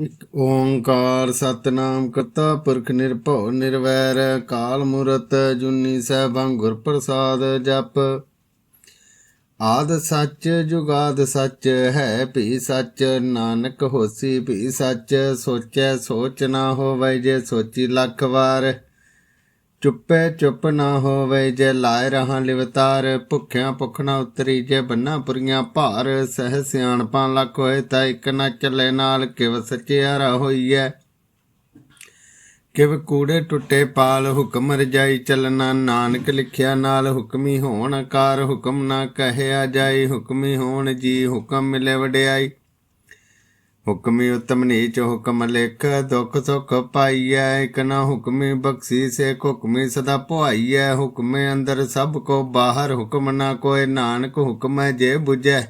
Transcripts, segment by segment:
ਇਕ ਓੰਕਾਰ ਸਤਨਾਮ ਕਰਤਾ ਪੁਰਖ ਨਿਰਭਉ ਨਿਰਵੈਰ, ਕਾਲ ਮੂਰਤ ਜੁਨੀ ਸੈਭੰ ਗੁਰ ਪ੍ਰਸਾਦ ਜਪ। ਆਦ ਸੱਚ ਜੁਗਾਦ ਸੱਚ ਹੈ ਭੀ ਸੱਚ, ਨਾਨਕ ਹੋਸੀ ਭੀ ਸੱਚ, ਸੋਚੈ ਸੋਚ ਨਾ ਹੋਵੇ ਜੇ ਸੋਚੀ ਲੱਖ ਵਾਰ। ਚੁੱਪੇ ਚੁੱਪ ਨਾ ਹੋਵੇ ਜੇ ਲਾਇ ਰਹਾ ਲਿਵਤਾਰ, ਭੁੱਖਿਆਂ ਭੁੱਖ ਨਾ ਉਤਰੀ ਜੇ ਬੰਨਾ ਪੁਰੀਆਂ ਭਾਰ, ਸਹਿ ਸਿਆਣਪਾਂ ਲੱਖ ਹੋਏ ਤਾਂ ਇੱਕ ਨਾ ਚੱਲੇ ਨਾਲ, ਕਿਵ ਸਚਿਆਰਾ ਹੋਈਐ? ਕਿਵ ਕੂੜੇ ਟੁੱਟੇ ਪਾਲ, ਹੁਕਮ ਰਜਾਈ ਚੱਲਣਾ ਨਾਨਕ ਲਿਖਿਆ ਨਾਲ, ਹੁਕਮੀ ਹੋਣ ਕਾਰ, ਹੁਕਮ ਨਾ ਕਹਿਆ ਜਾਈ, ਹੁਕਮੀ ਹੋਣ ਜੀ, ਹੁਕਮ ਮਿਲੇ ਵਡਿਆਈ। ਹੁਕਮੀ ਉਤਮ ਨੀਚ ਹੁਕਮ ਲਿਖ, ਦੁਖ ਸੁਖ ਪਾਈਐ, ਇਕ ਨਾ ਹੁਕਮੀ ਬਖਸ਼ੀ ਸੇ ਹੁਕਮੀ ਸਦਾ ਪੁਆਈਐ, ਹੁਕਮੇ ਅੰਦਰ ਸਭ ਕੋ ਬਾਹਰ, ਹੁਕਮ ਨਾ ਕੋਏ ਨਾਨਕ ਹੁਕਮ ਜੇ 부ਜੈ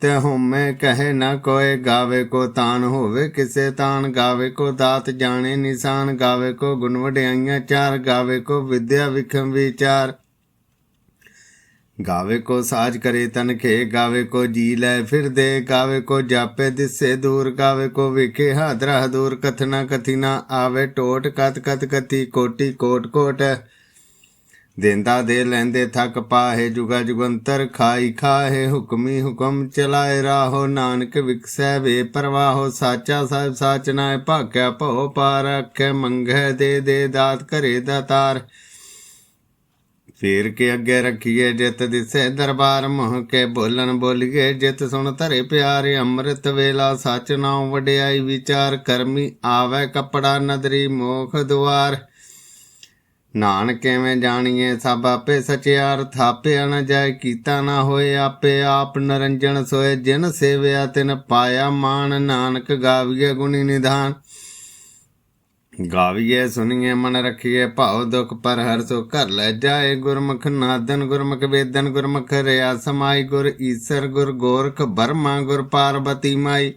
ਤੇ ਹਉਮੈ ਕਹੇ ਨਾ ਕੋਏ ਗਾਵੇ ਕੋ ਤਾਨ ਹੋਵੇ, ਕਿਸੇ ਤਾਨ ਗਾਵੇ ਕੋ ਦਾਤ ਜਾਣੇ ਨਿਸ਼ਾਨ, ਗਾਵੇ ਕੋ ਗੁਣ ਵਡਿਆਈਆਂ ਚਾਰ, ਗਾਵੇ ਕੋ ਵਿਦਿਆ ਵਿਖਮ ਵਿਚਾਰ। ਗਾਵੇ ਕੋ ਸਾਜ ਕਰੇ ਤਨ ਖੇ ਗਾਵੇ ਕੋ ਜੀ ਲੈ ਫਿਰਦੇ, ਗਾਵੇ ਕੋ ਜਾਪੇ ਦਿਸੇ ਦੂਰ, ਗਾਵੇ ਕੋ ਵਿਖੇ ਹਾਦਰਾ ਦੂਰ ਕਥਨਾ ਕਥਿਨਾ ਆਵੇ ਟੋਟ ਕਤ ਕਤ ਕਥੀ, ਕੋਟੀ ਕੋਟ ਕੋਟ। ਦੇਂਦਾ ਦੇ ਲੈਂਦੇ ਥਕ ਪਾਹੇ, ਜੁਗਾ ਜੁਗੰਤਰ ਖਾਈ ਖਾਹੇ, ਹੁਕਮੀ ਹੁਕਮ ਚਲਾਏ ਰਾਹੋ, ਨਾਨਕ ਵਿਕਸੈ ਵੇ ਪਰਵਾਹੋ, ਸਾਚਾ ਸਾਹਿਬ ਸਾਚ ਨਾਏ, ਭਾਗਿਆ ਭਉ ਪਾਰ, ਆਖੇ ਮੰਗੈ ਦੇ ਦੇ ਦਾਤ ਘਰੇ ਦਾਤਾਰ ਫੇਰ ਕੇ ਅੱਗੇ ਰੱਖੀਏ ਜਿਤ ਦਿਸੇ ਦਰਬਾਰ, ਮੋਹ ਕੇ ਬੋਲਣ ਬੋਲੀਏ ਜਿਤ ਸੁਣ ਧਰੇ ਪਿਆਰੇ, ਅੰਮ੍ਰਿਤ ਵੇਲਾ ਸਚ ਨਾਉ ਵਡਿਆਈ ਵਿਚਾਰ, ਕਰਮੀ ਆਵੇ ਕਪੜਾ ਨਦਰੀ ਮੋਖ ਦੁਆਰ। ਨਾਨਕ ਕਿਵੇਂ ਜਾਣੀਏ ਸਭ ਆਪੇ ਸਚਿਆਰ, ਥਾਪਿਆ ਨਾ ਜਾਏ ਕੀਤਾ ਨਾ ਹੋਏ ਆਪੇ ਆਪ ਨਰੰਜਨ ਸੋਏ, ਜਿਨ ਸੇਵਿਆ ਤਿਨ ਪਾਇਆ ਮਾਨ, ਨਾਨਕ ਗਾਵੀਏ ਗੁਣੀ ਨਿਧਾਨ। ਗਾਵੀਏ ਸੁਣੀਏ ਮਨ ਰਖੀਏ, ਭਾਉ ਦੁਖ ਪਰ ਹਰ ਸੋ ਘਰ ਲੈ ਜਾਏ। ਗੁਰਮੁਖ ਨਾਦਨ, ਗੁਰਮੁਖ ਵੇਦਨ, ਗੁਰਮੁਖ ਰਿਆ ਸਮਾਈ। ਗੁਰ ਈਸਰ, ਗੁਰ ਗੋਰਖ ਬਰਮਾ ਗੁਰ ਪਾਰਬਤੀ ਮਾਈ।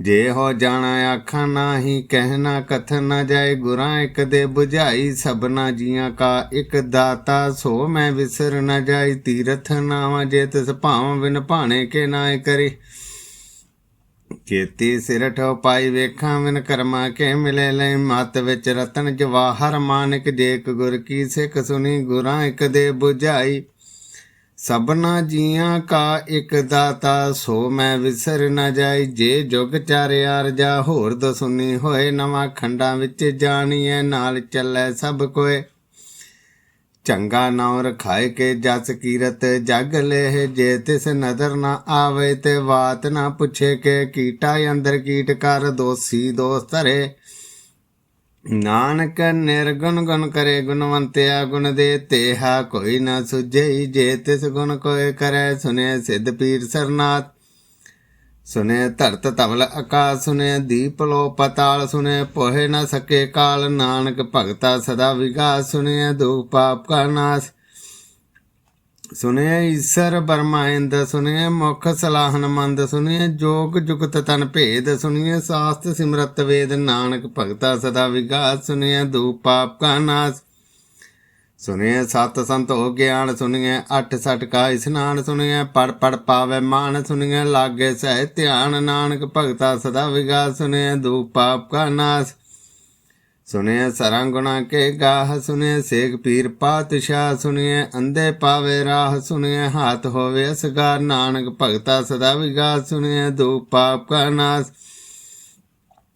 ਜੇ ਹੋ ਜਾਣਾ ਆਖਾਂ ਨਾਹੀ ਕਹਿਣਾ ਕਥਨ ਨਾ ਜਾਏ। ਗੁਰਾਂ ਇੱਕ ਦੇ 부ਝਾਈ ਸਭਨਾ ਜੀਆਂ ਕਾ ਇੱਕ ਦਾਤਾ। ਸੋ ਮੈਂ ਵਿਸਰ ਨਾ ਜਾਈ ਤੀਰਥ ਨਾਵਾ ਜੇ ਤਿਸ ਭਾਵ ਬਿਨ ਭਾਣੇ ਕੇ ਨਾਏ ਕਰੇ। ਕੀਤੀ ਸਿਰ ਠੋ ਪਾਈ ਵੇਖਾਂ, ਵਿਨ ਕਰਮਾ ਕੇ ਮਿਲੇ ਲੈ ਮਤ ਵਿੱਚ ਰਤਨ ਜਵਾਹਰ ਮਾਨਕ ਜੇਕ ਗੁਰ ਕੀ ਸਿੱਖ ਸੁਣੀ ਗੁਰਾਂ ਇਕ ਦੇ 부ਝਾਈ ਸਭਨਾ ਜੀਆਂ ਕਾ ਇੱਕ ਦਾਤਾ, ਸੋ ਮੈਂ ਵਿਸਰ ਨਾ ਜਾਈ। ਜੇ ਜੁਗ ਚਾਰਿਆ ਰਜਾ, ਹੋਰ ਦਸੁਨੀ ਹੋਏ, ਨਵਾਂ ਖੰਡਾਂ ਵਿੱਚ ਜਾਣੀਐ, ਨਾਲ ਚੱਲੇ ਸਭ ਕੋਏ। ਚੰਗਾ ਨਾਉ ਰਖਾਏ ਕੇ ਜਸ ਕੀਰਤ, ਜਗ ਲੇਹ ਜੇ ਤਿਸ ਨਦਰ ਨਾ ਆਵੇ ਤੇ ਬਾਤ ਨਾ ਪੁੱਛੇ ਕੇ ਕੀਟਾ ਅੰਦਰ ਕੀਟ ਕਰ ਦੋਸੀ ਦੋਸ ਧਰੇ। ਨਾਨਕ ਨਿਰਗੁਣ ਗੁਣ ਕਰੇ ਗੁਣਵੰਤਿਆ ਗੁਣ ਦੇ ਤੇਹਾ, ਕੋਈ ਨਾ ਸੁਝਈ ਜੇ ਤਿਸ ਗੁਣ ਕੋਏ ਕਰੈ ਸੁਨੇ ਸਿੱਧ ਪੀਰ ਸਰਨਾਥ। ਸੁਨੇ ਧਰਤ ਤਵਲ ਆਕਾਸ ਸੁਨੇ ਦੀਪ ਲੋ ਪਤਾਲ ਸੁਨੇ ਪੋਹੇ ਨਾ ਸਕੇ ਕਾਲ, ਨਾਨਕ ਭਗਤਾ ਸਦਾ ਵਿਗਾਸ ਸੁਨੇ ਦੁਖ ਪਾਪ ਕਾ ਨਾਸ। ਸੁਨੇ ਈਸਰ ਬਰਮਾਇੰਦ ਸੁਨੇ ਮੁਖ ਸਲਾਹਨ ਮੰਦ ਸੁਨੇ ਜੋਗ ਜੁਗਤ ਤਨ ਭੇਦ ਸੁਨੇ ਸਾਸਤ ਸਿਮਰਤ ਵੇਦ, ਨਾਨਕ ਭਗਤਾ ਸਦਾ ਵਿਗਾਸ ਸੁਨੇ ਦੂਪ ਪਾਪ ਕਾ ਨਾਸ। ਸੁਣਿਐ ਸਤ ਸੰਤ ਹੋ ਗਿਆਨ ਸੁਣਿਐ ਅਠ ਸਟ ਕਾ ਇਸਨਾਨ ਸੁਣਿਐ ਪੜ ਪੜ ਪਾਵੇ ਮਾਨ ਸੁਣਿਐ ਲਾਗੇ ਸਹਿ ਧਿਆਨ ਨਾਨਕ ਭਗਤਾ ਸਦਾ ਵਿਗਾਸ ਸੁਨੀਏ ਦੂਪ ਪਾਪ ਕਾ ਨਾਸ। ਸਰਾਂ ਗੁਣਾ ਕੇ ਗਾਹ ਸੁਣਿਐ ਸੇਖ ਪੀਰ ਪਾਤਸ਼ਾਹ ਸੁਣਿਐ ਅੰਦੇ ਪਾਵੇ ਰਾਹ ਸੁਣਿਐ ਹਾਥ ਹੋਵੇ ਅਸਗਾਰ, ਨਾਨਕ ਭਗਤਾ ਸਦਾ ਵਿਗਾਸ ਸੁਨੇ ਦੂਪ ਪਾਪ ਕਾ ਨਾਸ।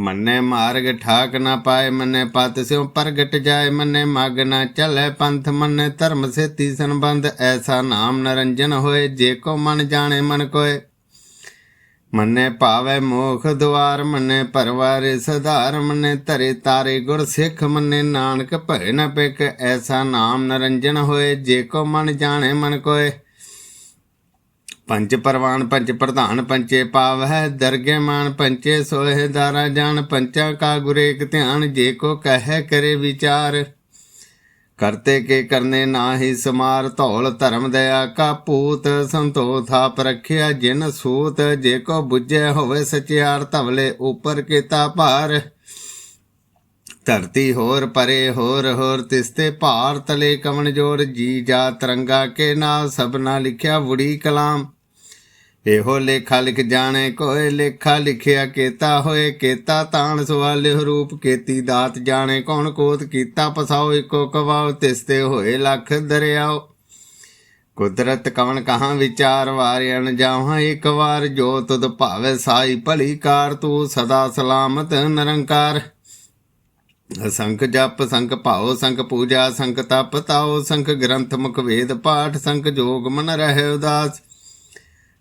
ਮੰਨੇ ਮਾਰਗ ਠਾਕ ਨਾ ਪਾਏ, ਮੰਨੇ ਪਤ ਸਿਉ ਪ੍ਰਗਟ ਜਾਏ, ਮੰਨੇ ਮਗ ਨਾ ਚਲੇ ਪੰਥ, ਮੰਨੇ ਧਰਮ ਸੇਤੀ ਸੰਬੰਧ, ਐਸਾ ਨਾਮ ਨਰੰਜਨ ਹੋਏ, ਜੇ ਕੋ ਮਨ ਜਾਣੇ ਮਨ ਕੋਏ। ਮੰਨੇ ਭਾਵੇ ਮੋਖ ਦੁਆਰ, ਮੰਨੇ ਪਰਵਾਰੇ ਸਧਾਰ, ਮੰਨੇ ਧਰੇ ਤਾਰੇ ਗੁਰ ਸਿੱਖ, ਮੰਨੇ ਨਾਨਕ ਭਏ ਨ ਪਿਕ, ਐਸਾ ਨਾਮ ਨਰੰਜਨ ਹੋਏ, ਜੇ ਕੋ ਮਨ ਜਾਣੇ ਮਨ ਕੋਏ। ਪੰਜ ਪਰਵਾਨ, ਪੰਜ ਪ੍ਰਧਾਨ ਪੰਚੇ ਪਾਵ ਹੈ, ਦਰਗੇ ਮਾਨ ਪੰਚੇ ਸੋਹਿ ਦਾਰਾ ਜਾਨ ਪੰਚਾ ਕਾ ਗੁਰੇਕ ਧਿਆਨ, ਜੇ ਕੋ ਕਹੈ ਕਰੇ ਵਿਚਾਰ। ਕਰਤੇ ਕੇ ਕਰਨੇ ਨਾਹੀ ਸਮਾਰ, ਧੌਲ ਧਰਮ ਦਇਆ ਕਾ ਪੂਤ ਸੰਤੋ ਥਾਪ ਰਖਿਆ ਜਿਨ ਸੂਤ, ਜੇ ਕੋ ਬੁੱਝੇ ਹੋਵੇ ਸਚਿਆਰ, ਧਵਲੇ ਉਪਰ ਕੀਤਾ ਭਾਰ। ਧਰਤੀ ਹੋਰ ਪਰੇ ਹੋਰ ਹੋਰ ਤਿਸਤੇ ਭਾਰ ਤਲੇ ਕਵਣ ਜੋਰ, ਜੀ ਜਾ ਤਰੰਗਾ ਕੇ ਨਾਲ ਸਭਨਾ ਲਿਖਿਆ ਵੁੜੀ ਕਲਾਮ। ਇਹੋ ਲੇਖਾ ਲਿਖ ਜਾਣੇ ਕੋਏ ਲੇਖਾ ਲਿਖਿਆ ਕੀਤਾ ਹੋਏ ਕੀਤਾ ਤਾਣ ਸਵਾਲੇ ਰੂਪ, ਕੀਤੀ ਦਾਤ ਜਾਣੇ ਕੌਣ ਕੋਤ, ਕੀਤਾ ਪਸਾਓ ਇੱਕੋ ਕਵਾਓ ਤਿਸਤੇ ਹੋਏ ਲੱਖ ਦਰਿਆਓ। ਕੁਦਰਤ ਕਵਣ ਕਹਾਂ ਵਿਚਾਰ ਵਾਰਿਆਣ ਜਾਵਾਂ ਇੱਕ ਵਾਰ, ਜੋ ਤੁਧ ਭਾਵੇ ਸਾਈ ਭਲੀ ਕਾਰ, ਤੂੰ ਸਦਾ ਸਲਾਮਤ ਨਿਰੰਕਾਰ। ਸੰਖ ਜਪ, ਸੰਖ ਭਾਉ, ਸੰਖ ਪੂਜਾ, ਸੰਖ ਤਪ ਤਾਉ, ਸੰਖ ਗ੍ਰੰਥ ਮੁਖ ਵੇਦ ਪਾਠ, ਸੰਖ ਜੋਗ ਮਨ ਰਹਿ ਉਦਾਸ।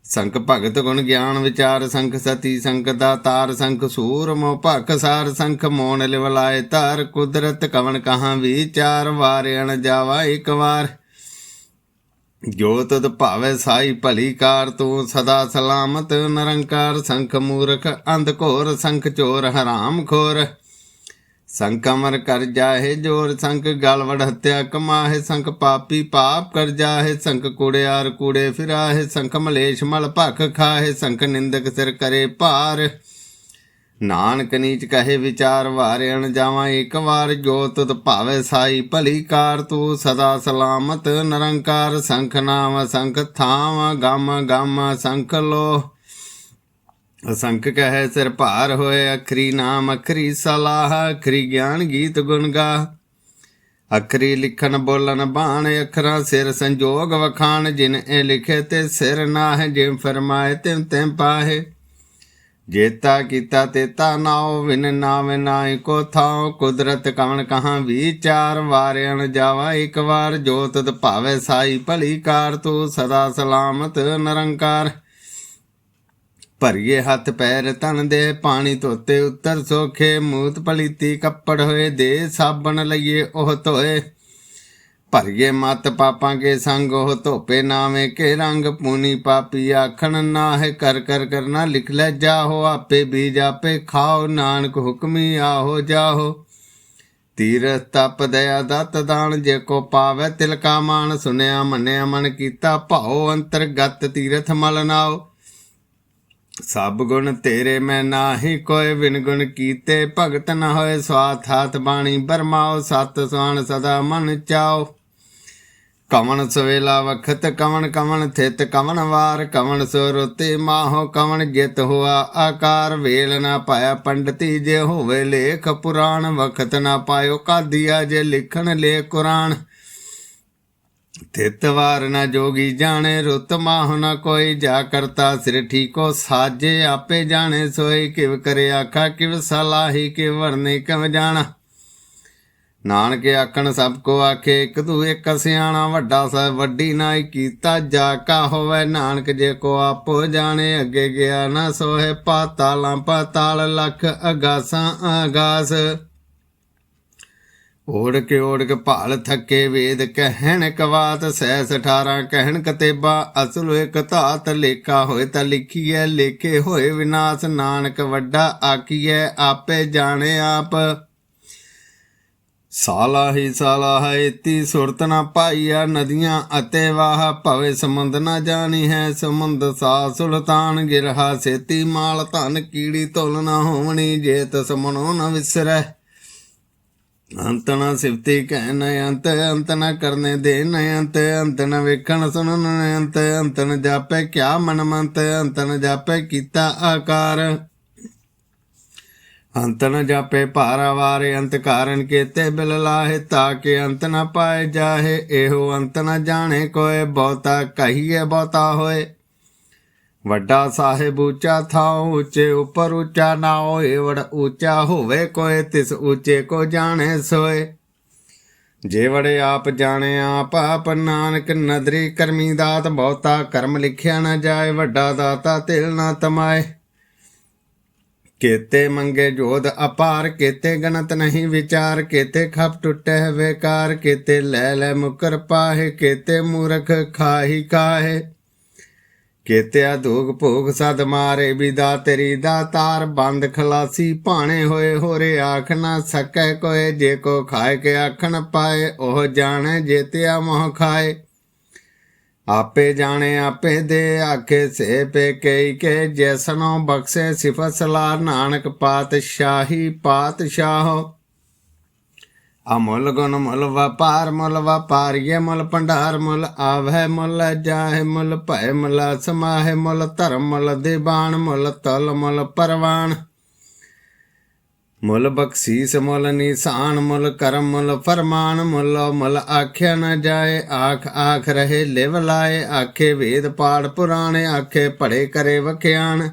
ਸੰਖ ਭਗਤ ਗੁਣ ਗਿਆਨ ਵਿਚਾਰ ਸੰਖ ਸਤੀ ਸੰਖ ਦਾਤਾਰ ਸੰਖ ਸੂਰ ਮੋ ਭਖ ਸਾਰ ਸੰਖ ਮੋਣ ਲਿਵਲਾਏ ਧਾਰ ਕੁਦਰਤ ਕਵਣ ਕਹਾਂ ਵਿਚਾਰ ਵਾਰਿਆਣ ਜਾਵਾ ਇੱਕ ਵਾਰ। ਜੋ ਤਦ ਭਾਵੇ ਸਾਈ ਭਲੀ ਕਾਰ ਤੂੰ ਸਦਾ ਸਲਾਮਤ ਨਿਰੰਕਾਰ ਸੰਖ ਮੂਰਖ ਅੰਧ ਘੋਰ ਸੰਖ ਚੋਰ ਹਰਾਮ ਖੋਰ। ਸੰਕ ਅਮਰ ਕਰ ਜਾਹੇ ਜੋਰ ਸੰਖ ਗਲਵੜ ਹੱਤਿਆ ਹਤਿਆ ਕਮਾਹੇ ਸੰਖ ਪਾਪੀ ਪਾਪ ਕਰ ਜਾਹੇ ਸੰਖ ਕੁੜਿਆਰ ਕੂੜੇ ਫਿਰਾਹੇ ਸੰਖ ਮਲੇਸ਼ ਮਲ ਭਖ ਖਾਹੇ ਸੰਖ ਨਿੰਦਕ ਸਿਰ ਕਰੇ ਭਾਰ। ਨਾਨਕ ਨੀਚ ਕਹੇ ਵਿਚਾਰ ਵਾਰਿਆਣ ਜਾਵਾਂ, ਇੱਕ ਵਾਰ ਜੋ ਤੁਧ ਭਾਵੇ ਸਾਈ, ਭਲੀ ਕਾਰ ਤੂੰ ਸਦਾ ਸਲਾਮਤ, ਨਿਰੰਕਾਰ ਸੰਖ ਨਾਮ ਸੰਖ ਥਾਮ ਗਮ ਗਮ ਸੰਖ ਲੋ ਅਸੰਖ ਕਹੈ ਸਿਰ ਭਾਰ ਹੋਏ ਅਖਰੀ ਨਾਮ, ਅਖਰੀ ਸਲਾਹ, ਅਖਰੀ ਗਿਆਨ ਗੀਤ ਗੁਣ ਗਾ ਅਖਰੀ ਲਿਖਣ ਬੋਲਣ ਬਾਣ, ਅਖਰਾਂ ਸਿਰ ਸੰਜੋਗ ਵਖਾਣ, ਜਿਨ ਇਹ ਲਿਖੇ ਤੇ ਸਿਰ ਨਾਹ ਜਿਮ ਫਰਮਾਏ ਤਿਮ ਤਿਮ ਪਾਹੇ। ਜੇਤਾ ਕੀਤਾ ਤੇਤਾ ਨਾਉ, ਵਿਨ ਨਾਵੇਂ ਨਾਇ ਕੋ ਥਾਉ, ਕੁਦਰਤ ਕਵਣ ਕਹਾਂ ਵਿਚਾਰ ਵਾਰਿਆਣ ਜਾਵਾ ਇੱਕ ਵਾਰ ਜੋ ਭਾਵੇ ਸਾਈ ਭਲੀ ਕਾਰ, ਤੂੰ ਸਦਾ ਸਲਾਮਤ ਨਿਰੰਕਾਰ। ਭਰੀਏ ਹੱਥ ਪੈਰ ਤਨ ਦੇ ਪਾਣੀ ਧੋਤੇ, ਉੱਤਰ ਸੋਖੇ ਮੂਤ ਪਲੀਤੀ ਕੱਪੜ ਹੋਏ, ਦੇ ਸਾਬਣ ਲਈਏ ਉਹ ਧੋਏ। ਭਰੀਏ ਮਤ ਪਾਪਾਂ ਕੇ ਸੰਗ ਉਹ ਧੋਪੇ, ਨਾਵੇਂ ਕੇ ਰੰਗ ਪੂਨੀ ਪਾਪੀ, ਆਖਣ ਨਾ ਕਰ ਕਰ ਕਰਨਾ, ਲਿਖ ਲੈ ਜਾਹੋ ਆਪੇ, ਬੀਜ ਆਪੇ ਖਾਓ, ਨਾਨਕ ਹੁਕਮੀ ਆਹੋ ਜਾਹੋ। ਤੀਰ ਤਪ ਦਇਆ ਦਤ ਦਾਨ, ਜੇ ਕੋ ਪਾਵੇ ਤਿਲਕਾ ਮਾਨ, ਸੁਨਿਆ ਮੰਨਿਆ ਮਨ ਕੀਤਾ ਭਾਉ, ਅੰਤਰਗਤ ਤੀਰਥ ਮਲ ਨਾਓ ਸਭ ਗੁਣ ਤੇਰੇ ਮੈਂ ਨਾਹੀ ਕੋਏ ਬਿਨ ਗੁਣ ਕੀਤੇ ਭਗਤ ਨ ਹੋਏ। ਸਵਾਥ ਹਾਥ ਬਾਣੀ ਬਰਮਾਓ, ਸਤ ਸੁਆਣ ਸਦਾ ਮਨ ਚਾਓ। ਕਵਣ ਸਵੇਲਾ ਵਖਤ, ਕਵਣ ਕਵਣ ਥਿਤ, ਕਵਣ ਵਾਰ, ਕਵਣ ਸੋ ਰੁਤੇ ਮਾਹੋ, ਕਵਣ ਜਿਤ ਹੋਆ ਆਕਾਰ। ਵੇਲ ਨਾ ਪਾਇਆ ਪੰਡਤੀ ਜੇ ਹੋਵੇ ਲੇਖ ਪੁਰਾਣ, ਵਖਤ ਨਾ ਪਾਇਓ ਕਾਦੀਆ ਜੇ ਲਿਖਣ ਲੇ ਕੁਰਾਨ। ਤਿਤ ਵਾਰ ਨਾ ਜੋਗੀ ਜਾਣੇ, ਰੁੱਤ ਮਾਹੁ ਨਾ ਕੋਈ। ਜਾ ਕਰਤਾ ਸਿਰ ਠੀਕੋ ਸਾਜੇ, ਆਪੇ ਜਾਣੇ ਸੋਈ। ਕਿਵ ਕਰੇ ਆਖਾ, ਕਿਵ ਸਲਾਹੀ, ਕਿਵ ਵਰਨੇ ਕਵ ਜਾਣਾ। ਨਾਨਕ ਆਖਣ, ਸਭ ਕੋ ਆਖੇ, ਇੱਕ ਤੂ ਇੱਕ ਸਿਆਣਾ, ਵੱਡਾ ਸਭ ਵੱਡੀ ਨਾਈ ਕੀਤਾ। ਜਾ ਕਾ ਹੋਵੇ, ਨਾਨਕ ਜੇ ਕੋ ਆਪੋ ਜਾਣੇ, ਅੱਗੇ ਗਿਆ ਨਾ ਸੋਹੇ। ਪਾਤਾਲਾਂ, ਪਾਤਾਲ ਲਖ ਅਗਾਸਾਂ, ਅਗਾਸ। ਓੜ ਕੇ ਓੜ ਕੇ ਭਾਲ ਥੱਕੇ ਵੇਦ ਕਹਿਣ ਕਵਾਤ ਸੈਸ 18 ਕਹਿਣ ਕਤੇਬਾ, ਅਸਲ ਇੱਕ ਧਾਤ ਲੇਖਾ ਹੋਏ ਤਾਂ ਲਿਖੀਐ, ਲੇਖੇ ਹੋਏ ਵਿਨਾਸ਼, ਨਾਨਕ ਵੱਡਾ ਆਕੀਐ ਆਪੇ ਜਾਣੇ ਆਪ। ਸਾਲਾ ਹੀ ਸਾਲਾ ਹੈ, ਇਤੀ ਸੁਰਤ ਨਾ ਪਾਈਆ ਨਦੀਆਂ ਅਤੇ ਵਾਹ, ਭਵੇ ਸਮੁੰਦ ਨਾ ਜਾਣੀ ਹੈ, ਸਮੁੰਦ ਸਾ ਸੁਲਤਾਨ ਗਿਰਹਾ, ਸੇਤੀ ਮਾਲ ਧਨ ਕੀੜੀ ਧੁਲ ਨਾ ਹੋਵਣੀ, ਜੇਤ ਸਮਣੋ ਨਾ ਵਿਸਰੈ। ਅੰਤ ਨਾ ਸਿਫਤੀ ਕਹਿ ਨ ਅੰਤ ਅੰਤ ਨਾ ਕਰਨੇ ਦੇ ਨ ਅੰਤ ਅੰਤ ਨ ਵੇਖਣ, ਸੁਣਨ ਨ ਅੰਤ ਅੰਤ ਨ ਜਾਪੈ ਕਿਆ ਮਨ ਮੰਤ, ਅੰਤ ਨ ਜਾਪੈ ਕੀਤਾ ਆਕਾਰ। ਅੰਤ ਨ ਜਾਪੇ ਭਾਰਾ ਅੰਤ ਕਾਰਨ ਕੇਤੇ ਬਿਲ ਲਾਹੇ ਤਾਕੇ ਅੰਤ ਨ ਪਾਏ ਜਾਹੇ, ਇਹੋ ਅੰਤ ਨ ਜਾਣੇ ਕੋਏ, ਬਹੁਤਾ ਕਹੀਏ ਬਹੁਤਾ ਹੋਏ। ਵੱਡਾ ਸਾਹਿਬ ਉੱਚਾ ਥਾਉ, ਉੱਚੇ ਉੱਪਰ ਉੱਚਾ ਨਾ ਹੋਏ ਉੱਚਾ ਹੋਵੇ ਕੋਏ, ਤਿਸ ਉੱਚੇ ਕੋ ਜਾਣੇ ਸੋਏ। ਜੇ ਵੜੇ ਆਪ ਜਾਣੇ ਆਪ ਆਪ ਨਾਨਕ ਨਦਰੀ ਕਰਮੀ ਦਾਤ, ਬਹੁਤਾ ਕਰਮ ਲਿਖਿਆ ਨਾ ਜਾਏ, ਵੱਡਾ ਦਾਤਾ ਤਿਲ ਨਾ ਤਮਾਏ। ਕੇਤੇ ਮੰਗੇ ਜੋਧ ਅਪਾਰ, ਕੇਤੇ ਗਣਤ ਨਹੀਂ ਵਿਚਾਰ, ਕੇਤੇ ਖਪ ਟੁੱਟੇ ਵੇਕਾਰ, ਕੇਤੇ ਲੈ ਲੈ ਮੁਕਰ ਪਾਹੇ, ਕੇਤੇ ਮੂਰਖ ਖਾਹੀ ਕਾਹੇ। ਕੇਤਿਆ ਧੂਕ ਭੂਖ ਸਦ ਮਾਰੇ ਵਿਦਾ ਤੇਰੀ ਦਾਤਾਰ ਬੰਦ ਖਲਾਸੀ ਭਾਣੇ ਹੋਏ ਹੋਰੇ ਆਖ ਨਾ ਸਕੈ ਕੋਏ, ਜੇ ਕੋ ਖਾਏ ਕੇ ਆਖਣ ਪਾਏ, ਉਹ ਜਾਣੇ ਜੇਤਿਆ ਮੋਹ ਖਾਏ। ਆਪੇ ਜਾਣੇ, ਆਪੇ ਦੇ ਆਖੇ ਸੇ ਪੇ ਕਈ ਕੇ, ਜੈਸਨੋ ਬਖਸ਼ੇ ਸਿਫਤ ਸਲਾਰ ਨਾਨਕ ਪਾਤਸ਼ਾਹੀ ਪਾਤਸ਼ਾਹੋ। ਅਮੁੱਲ ਗੁਣ ਮੁੱਲ ਵਪਾਰ, ਮੁੱਲ ਵਪਾਰੀਏ ਮੁੱਲ ਭੰਡਾਰ, ਮੁੱਲ ਆਵੈ ਮੁੱਲ ਜਾਹੇ, ਮੁੱਲ ਭੈ ਮੁੱਲ ਸਮਾਹੇ, ਮੁੱਲ ਧਰਮ, ਮੁੱਲ ਦੀਵਾਨ, ਮੁੱਲ ਤਲ, ਮੁੱਲ ਪਰਵਾਨ। ਮੁੱਲ ਬਖਸ਼ੀਸ, ਮੁੱਲ ਨਿਸ਼ਾਨ, ਮੁੱਲ ਕਰਮ, ਮੁੱਲ ਫਰਮਾਨ, ਮੁੱਲ ਮੁੱਲ ਆਖਿਆ ਨ ਜਾਏ, ਆਖ ਆਖ ਰਹੇ ਲਿਵ ਲਾਏ, ਆਖੇ ਵੇਦ ਪਾੜ ਪੁਰਾਣੇ, ਆਖੇ ਪੜੇ ਕਰੇ ਵਖਿਆਣ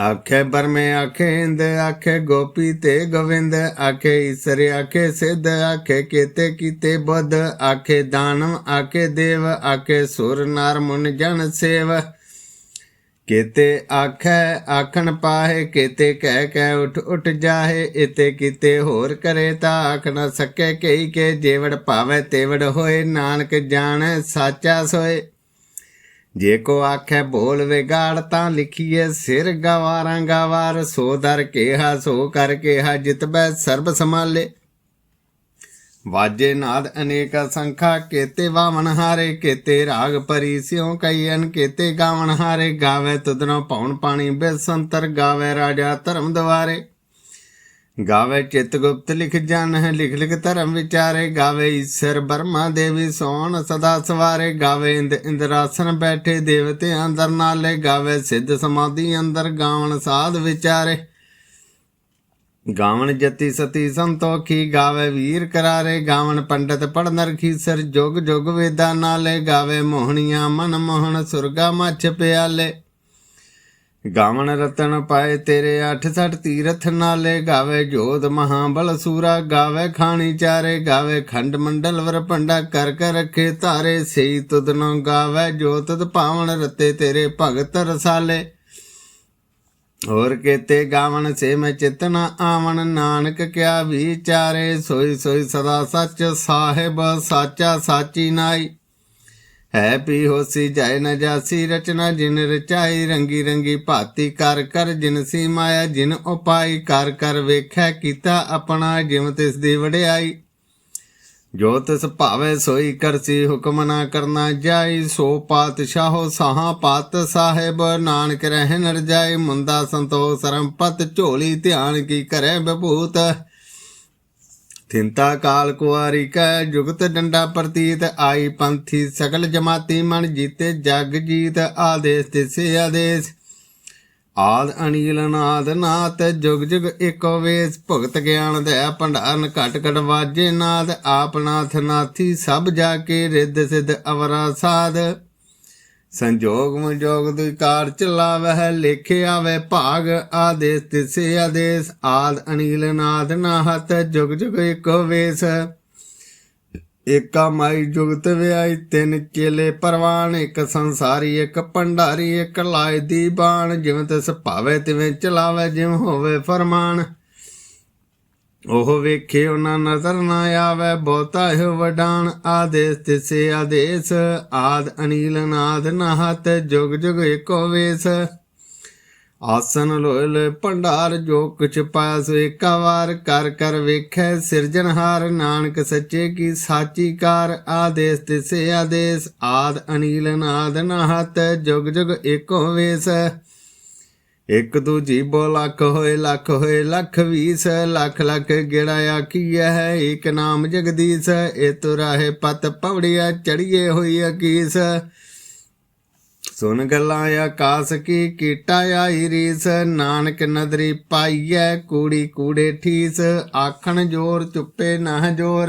ਆਖੇ ਬਰਮੇ, ਆਖੇ ਇੰਦ, ਆਖੇ ਗੋਪੀ ਤੇ ਗੋਵਿੰਦ, ਆਖੇ ਈਸਰ, ਆਖੇ ਸਿੱਧ, ਆਖੇ ਕੀਤੇ ਕੀਤੇ ਬੁੱਧ, ਆਖੇ ਦਾਨਵ ਆਖੇ ਦੇਵ, ਆਖੇ ਸੁਰ, ਨਰ, ਮੁਨ, ਜਨ, ਸੇਵ। ਕੀਤੇ ਆਖੈ, ਆਖਣ ਪਾਹੇ, ਕੀਤੇ ਕਹਿ ਕਹਿ ਉਠ ਉਠ ਜਾਹੇ ਇਤੇ ਕੀਤੇ ਹੋਰ ਕਰੇ ਤਾਂ ਆਖ ਨ ਸਕੇ ਕਈ ਕੇ, ਜੇਵੜ ਭਾਵੇ ਤੇਵੜ ਹੋਏ, ਨਾਨਕ ਜਾਣੈ, ਸਾਚਾ ਸੋਏ। ਜੇ ਕੋ ਆਖੈ ਬੋਲ ਵਿਗਾੜ ਤਾਂ ਲਿਖੀਏ ਸਿਰ ਗਵਾਰਾਂ ਗਵਾਰ, ਸੋ ਦਰ ਕੇਹਾ, ਸੋ ਕਰ ਕੇਹਾ ਜਿਤਬੈ ਸਰਬ ਸਮਾਲੇ ਵਾਜੇ ਨਾਦ ਅਨੇਕ ਸੰਖਾ ਕੇਤੇ ਵਾਵਣ ਹਾਰੇ, ਕੇਤੇ ਰਾਗ ਪਰੀ ਸਿਉ ਕਈਨ ਕੇਤੇ ਗਾਵਣ ਹਾਰੇ, ਗਾਵੇ ਤੁਦਨੋ ਪਉਣ ਪਾਣੀ ਬੇਸੰਤਰ, ਗਾਵੇ ਰਾਜਾ ਧਰਮ ਦਵਾਰੇ ਗਾਵੇ ਚਿਤ ਗੁਪਤ ਲਿਖ ਜਨ ਹੈ, ਲਿਖ ਲਿਖ ਧਰਮ ਵਿਚਾਰੇ। ਗਾਵੇ ਈਸ਼ਰ ਬਰਮਾ ਦੇਵੀ ਸੋਣ ਸਦਾ ਸਵਾਰੇ। ਗਾਵੇ ਇੰਦ ਇੰਦਰਾਸਨ ਬੈਠੇ ਦੇਵਤੇ ਅੰਦਰ ਨਾਲੇ। ਗਾਵੇ ਸਿੱਧ ਸਮਾਧੀ ਅੰਦਰ ਗਾਵਣ ਸਾਧ ਵਿਚਾਰੇ। ਗਾਵਣ ਜਤੀ ਸਤੀ ਸੰਤੋਖੀ, ਗਾਵੇ ਵੀਰ ਕਰਾਰੇ। ਗਾਵਣ ਪੰਡਤ ਪੜਨ ਰਖੀਸਰ ਜੁਗ ਜੁਗ ਵੇਦਾਂ ਨਾਲੇ। ਗਾਵੇ ਮੋਹਣੀਆਂ ਮਨ ਮੋਹਣ, ਸੁਰਗਾ ਮੱਛ ਪਿਆਲੇ। ਗਾਵਣ ਰਤਨ ਪਾਏ ਤੇਰੇ 68 ਤੀਰਥ ਨਾਲੇ ਗਾਵੇ ਜੋਧ ਮਹਾਬਲ ਸੂਰਾ, ਗਾਵੇ ਖਾਣੀ ਚਾਰੇ, ਗਾਵੇ ਖੰਡ ਮੰਡਲ ਵਰ ਪੰਡਾ ਕਰ ਕਰ ਰੱਖੇ ਧਾਰੇ ਸਈ ਤੁਦਨੋਂ ਗਾਵੇ ਜੋ ਪਾਵਣ ਰਤੇ ਤੇਰੇ ਭਗਤ ਰਸਾਲੇ। ਹੋਰ ਕੇਤੇ ਗਾਵਣ ਸੇ ਮੈਂ ਚਿਤਨਾ ਆਵਨ ਨਾਨਕ ਕਿਆ ਵਿਚਾਰੇ, ਸੋਈ ਸੋਈ ਸਦਾ ਸੱਚ ਸਾਹਿਬ ਸਾਚਾ ਸਾਚੀ ਨਾਈ। ਹੈ ਪੀ ਹੋਸੀ ਜਾਇ ਨ ਜਾਸੀ, ਰਚਨਾ ਜਿਨ ਰਚਾਈ, ਰੰਗੀ ਰੰਗੀ ਭਾਤੀ ਕਰ ਕਰ, ਜਿਨ ਸੀ ਮਾਇਆ ਜਿਨ ਉਪਾਈ, ਕਰ ਕਰ ਵੇਖੈ ਕੀਤਾ ਆਪਣਾ ਜਿਵ ਤਿਸ ਦੀ ਵਡਿਆਈ। ਜੋ ਤਿਸ ਭਾਵੇ ਸੋਈ ਕਰਸੀ, ਹੁਕਮ ਨਾ ਕਰਨਾ ਜਾਈ। ਸੋ ਪਾਤਸ਼ਾਹੋ ਸਾਹਾ ਪਾਤ ਸਾਹਿਬ, ਨਾਨਕ ਰਹਿ ਨਰ ਰਜਾਈ ਮੁੰਦਾ ਸੰਤੋਖ ਸਰੰਪਤ ਝੋਲੀ, ਧਿਆਨ ਕੀ ਕਰੇ ਬਭੂਤ ਥਿੰਤਾ ਕਾਲ ਕੁਆਰੀ ਕੈ ਜੁਗਤ ਡੰਡਾ ਪ੍ਰਤੀਤ ਆਈ ਪੰਥੀ ਸਕਲ ਜਮਾਤੀ ਮਨ ਜੀਤੇ ਜਗ ਜੀਤ ਆਦੇਸ ਤਿਸੇ ਆਦੇਸ। ਆਦ ਅਨੀਲ ਨਾਦ ਨਾਤ ਜੁਗ ਜੁਗ ਏਕੋ ਵੇਸ, ਭਗਤ ਗਿਆਨ ਦੇ ਭੰਡਾਰਨ ਘਟ ਘਟ ਵਾਜੇ ਨਾਦ, ਆਪ ਨਾਥ ਨਾਥੀ ਸਭ ਜਾ ਕੇ ਰਿੱਧ ਸਿਧ ਅਵਰਾ ਸਾਧ। ਸੰਜੋਗ ਮਜੋਗ ਦੁਇ ਕਾਰ ਚਲਾਵਹਿ ਲੇਖੇ ਆਵੇ ਭਾਗ ਆਦੇਸ, ਤਿਸੇ ਆਦੇਸ, ਆਦ ਅਨੀਲ ਨਾਦ ਨਾਹਤ, ਜੁਗ ਜੁਗ ਏਕੋ ਵੇਸ। ਏਕਾ ਮਾਈ ਜੁਗਤ ਵਿਆਈ, ਤਿੰਨ ਚੇਲੇ ਪਰਵਾਨ, ਇੱਕ ਸੰਸਾਰੀ, ਇੱਕ ਭੰਡਾਰੀ, ਇੱਕ ਲਾਇ ਦੀ ਬਾਣ ਜਿਵੇਂ ਤਿਸ ਭਾਵੇ ਤਿਵੇਂ ਚਲਾਵੇ, ਜਿਵੇਂ ਹੋਵੇ ਫਰਮਾਨ। ਉਹ ਵੇਖੇ ਉਹਨਾਂ ਨਜ਼ਰ ਨਾ ਆਵੇ, ਬਹੁਤਾ ਹੈ ਵਡਾਨ ਆਦੇਸ, ਤਿਸੇ ਆਦੇਸ, ਆਦ ਅਨੀਲ ਨਾਦ ਨਾਹਤ ਜੁਗ ਜੁਗ ਏਕੋ ਵੇਸ। ਆਸਨ ਲੋਏ ਭੰਡਾਰ, ਜੋ ਕੁਛ ਪਾਇਆ ਸੋ ਏਕਾ ਵਾਰ ਕਰ ਕਰ ਵੇਖੈ ਸਿਰਜਣਹਾਰ ਨਾਨਕ ਸੱਚੇ ਕੀ ਸਾਚੀ ਕਾਰ, ਆਦੇਸ, ਤਿਸੇ ਆਦੇਸ, ਆਦ ਅਨੀਲ ਨਾਦ ਨਾਹਤ ਜੁਗ ਜੁਗ ਏਕੋ ਵੇਸ। ਇੱਕ ਦੂਜੀ ਬੋ ਲੱਖ ਹੋਏ ਲੱਖ ਹੋਏ ਲੱਖ ਵੀਸ, ਲੱਖ ਲੱਖ ਗਿੜਾ ਆਖੀਐ ਹੈ ਏਕ ਨਾਮ ਜਗਦੀਸ਼ ਇਹ ਤੁਰਾਹੇ ਪਤ ਪਵੜਿਆ ਚੜੀਏ ਹੋਈ ਅਕੀਸ। ਸੁਨ ਗੱਲਾਂ ਆਕਾਸ ਕੀ ਕੀਟਾ ਆਈ ਰੀਸ, ਨਾਨਕ ਨਦਰੀ ਪਾਈਐ, ਕੂੜੀ ਕੂੜੇ ਠੀਸ, ਆਖਣ ਜੋਰ ਚੁੱਪੇ ਨਾ ਜੋਰ।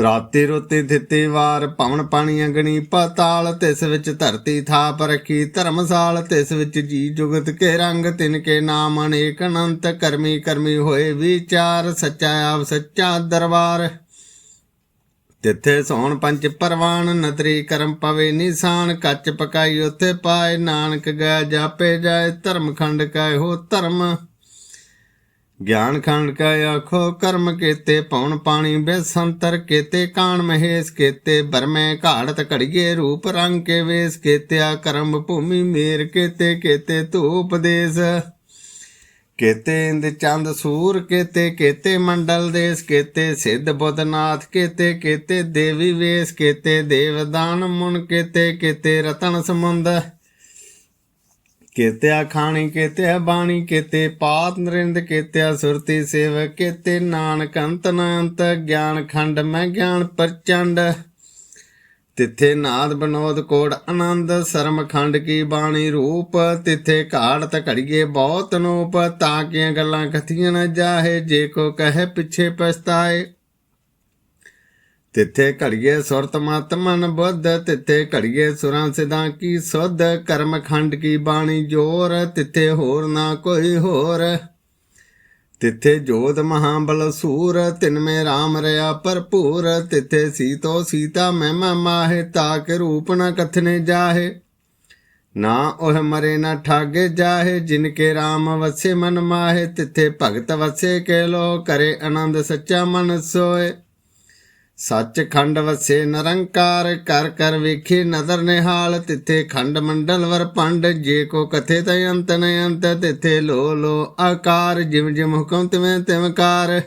ਰਾਤੀ ਰੋਤੀ ਦਿੱਤੀ ਵਾਰ, ਪਵਨ ਪਾਣੀ ਅੰਗਣੀ ਪਤਾਲ, ਤਿਸ ਵਿੱਚ ਧਰਤੀ ਥਾਪ ਰੱਖੀ, ਧਰਮਸਾਲ, ਤਿਸ ਵਿੱਚ ਜੀ ਜੁਗਤ ਕੇ ਰੰਗ, ਤਿਨ ਕੇ ਨਾਮ ਅਨੇਕ ਅਨੰਤ, ਕਰਮੀ ਕਰਮੀ ਹੋਏ ਵਿਚਾਰ, ਸੱਚਾ ਆਪ ਸੱਚਾ ਦਰਬਾਰ। ਤਿੱਥੇ ਸੋਣ ਪੰਜ ਪਰਵਾਨ ਨਤਰੀ ਕਰਮ ਪਵੇ ਨਿਸ਼ਾਨ, ਕੱਚ ਪਕਾਈ ਉਥੇ ਪਾਏ, ਨਾਨਕ ਗੈ ਜਾਪੇ ਜਾਏ, ਧਰਮ ਖੰਡ ਕੈ ਹੋ ਧਰਮ। ਗਿਆਨ ਖੰਡ ਕੈ ਆਖੋ, ਕਰਮ ਕੇਤੇ ਪਉਣ ਪਾਣੀ ਬੇਸੰਤਰ ਕੇਤੇ ਕਾਣ ਮਹੇਸ਼ ਕੇਤੇ, ਬਰਮੇ ਘਾੜਤ ਘੜੀਏ ਰੂਪ ਰੰਗ ਕੇ ਵੇਸ ਕੇਤਿਆ, ਕਰਮ ਭੂਮੀ ਮੇਰ ਕੀਤੇ, ਕੇਤੇ ਧੂਪ ਦੇਸ। ਕੇਤੇ ਇੰਦ ਚੰਦ ਸੂਰ ਕੇਤੇ ਕੇਤੇ ਮੰਡਲ ਦੇਸ, ਕੇਤੇ ਸਿੱਧ ਬੁੱਧਨਾਥ ਕੇਤੇ ਕੇਤੇ ਦੇਵੀ ਵੇਸ, ਕੇਤੇ ਦੇਵਦਾਨ ਮੁਨ ਕੇਤੇ ਕੇਤੇ ਰਤਨ ਸਮੁੰਦ। ਕੇਤਿਆ ਖਾਣੀ ਕੇਤਿਆ ਬਾਣੀ, ਕੇਤੇ ਪਾਤ ਨਰਿੰਦ ਕੇਤਿਆ ਸੁਰਤੀ ਸੇਵ ਕੇਤੇ ਨਾਨਕ ਅੰਤ ਅਨੰਤ ਗਿਆਨ ਖੰਡ ਮੈਂ ਗਿਆਨ ਪ੍ਰਚੰਡ। ਤਿੱਥੇ ਨਾਦ ਬਨੋਦ ਕੋੜ ਆਨੰਦ, ਸਰਮ ਖੰਡ ਕੀ ਬਾਣੀ ਰੂਪ, ਤਿੱਥੇ ਘਾੜਤ ਘੜੀਏ ਬਹੁਤ ਨੂਪ, ਤਾਂ ਕਿ ਗੱਲਾਂ ਕਥੀਆਂ ਨਾ ਜਾਹੇ, ਜੇ ਕੋ ਕਹੇ ਪਿੱਛੇ ਪਛਤਾਏ। ਤਿੱਥੇ ਘੜੀਏ ਸੁਰਤ ਮਤ ਮਨ ਬੁੱਧ, ਤਿੱਥੇ ਘੜੀਏ ਸੁਰਾਂ ਸਿਦਾਂ ਕੀ ਸੁਧ, ਕਰਮ ਖੰਡ ਕੀ ਬਾਣੀ ਜੋਰ, ਤਿੱਥੇ ਹੋਰ ਨਾ ਕੋਈ ਹੋਰ। ਤਿੱਥੇ ਜੋਤ ਮਹਾਬਲ ਸੂਰ, ਤਿਨ ਮੇ RAM ਰਿਆ ਭਰਪੂਰ, ਤਿੱਥੇ ਸੀਤੋ ਸੀਤਾ ਮਹਿਮਾ ਮਾਹੇ, ਤਾਕ ਰੂਪ ਨ ਕਥਨੇ ਜਾਹੇ। ਨਾ ਉਹ ਮਰੇ ਨਾ ਠਾਗੇ ਜਾਹੇ, ਜਿਨ ਕੇ RAM ਵਸੇ ਮਨ ਮਾਹੇ, ਤਿੱਥੇ ਭਗਤ ਵਸੇ ਕੇ ਲੋ, ਕਰੇ ਆਨੰਦ ਸੱਚਾ ਮਨ ਸੋਏ। ਸੱਚ ਖੰਡ ਵਸੇ ਨਿਰੰਕਾਰ, ਕਰ ਕਰ ਵੇਖੇ ਨਦਰ ਨਿਹਾਲ, ਤਿੱਥੇ ਖੰਡ ਮੰਡਲ ਵਰ ਪੰਡ, ਜੇ ਕੋ ਕਥੇ ਤੈ ਅੰਤ ਨ ਅੰਤ, ਤਿੱਥੇ ਲੋ ਲੋ ਆਕਾਰ, ਜਿਮ ਜਿਮ ਹੁਕਮ ਤਿਵੇਂ ਤਿਵਕਾਰ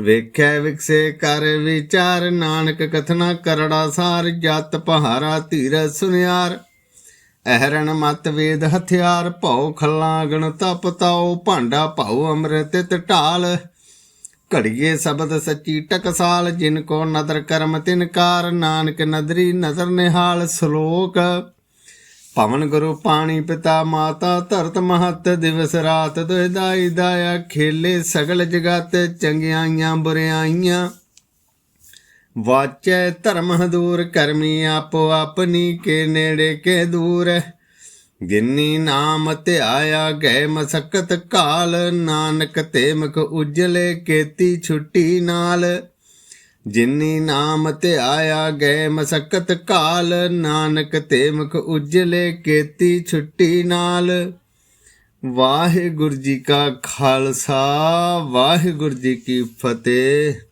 ਵੇਖੈ ਵਿਕਸੇ ਕਰ ਵਿਚਾਰ, ਨਾਨਕ ਕਥਨਾ ਕਰੜਾ ਸਾਰ, ਜਤ ਪਹਾਰਾ ਧੀਰ ਸੁਨਿਆਰ। ਅਹਰਣ ਮਤ ਵੇਦ ਹਥਿਆਰ, ਭਉ ਖੱਲਾ ਗਣ ਤਪ ਤਾਉ, ਭਾਂਡਾ ਭਾਉ ਅੰਮ੍ਰਿਤ ਢਾਲ। ਘੜੀਏ ਸ਼ਬਦ ਸੱਚੀ ਟਕਸਾਲ, ਜਿਨ ਕੋ ਨਦਰ ਕਰਮ ਤਿਨਕਾਰ ਨਾਨਕ ਨਦਰੀ ਨਜ਼ਰ ਨਿਹਾਲ ਸ਼ਲੋਕ। ਪਵਨ ਗੁਰੂ ਪਾਣੀ ਪਿਤਾ ਮਾਤਾ ਧਰਤ ਮਹਤ, ਦਿਵਸ ਰਾਤ ਦੁਇਦਾਈ ਦਾਇਆ, ਖੇਲੇ ਸਗਲ ਜਗਤ, ਚੰਗਿਆਈਆਂ ਬੁਰਿਆਈਆਂ। ਵਾਚੈ ਧਰਮ ਹਦੂਰ ਕਰਮੀ ਆਪੋ ਆਪਣੀ, ਕੇ ਨੇੜੇ ਕੇ ਦੂਰ। ਗਿੰਨੀ ਨਾਮ ਧਿਆਇਆ ਗਏ ਮਸਕਤ ਕਾਲ, ਨਾਨਕ ਤੇ ਮੁਖ ਉਜਲੇ ਕੇਤੀ ਛੁੱਟੀ ਨਾਲ। ਜਿਨੀ ਨਾਮ ਧਿਆਇਆ ਗਏ ਮਸਕਤ ਕਾਲ, ਨਾਨਕ ਤੇ ਮੁਖ ਉਜਲੇ ਕੇਤੀ ਛੁੱਟੀ ਨਾਲ। ਵਾਹਿਗੁਰੂ ਜੀ ਕਾ ਖਾਲਸਾ, ਵਾਹਿਗੁਰੂ ਜੀ ਕੀ ਫਤਿਹ।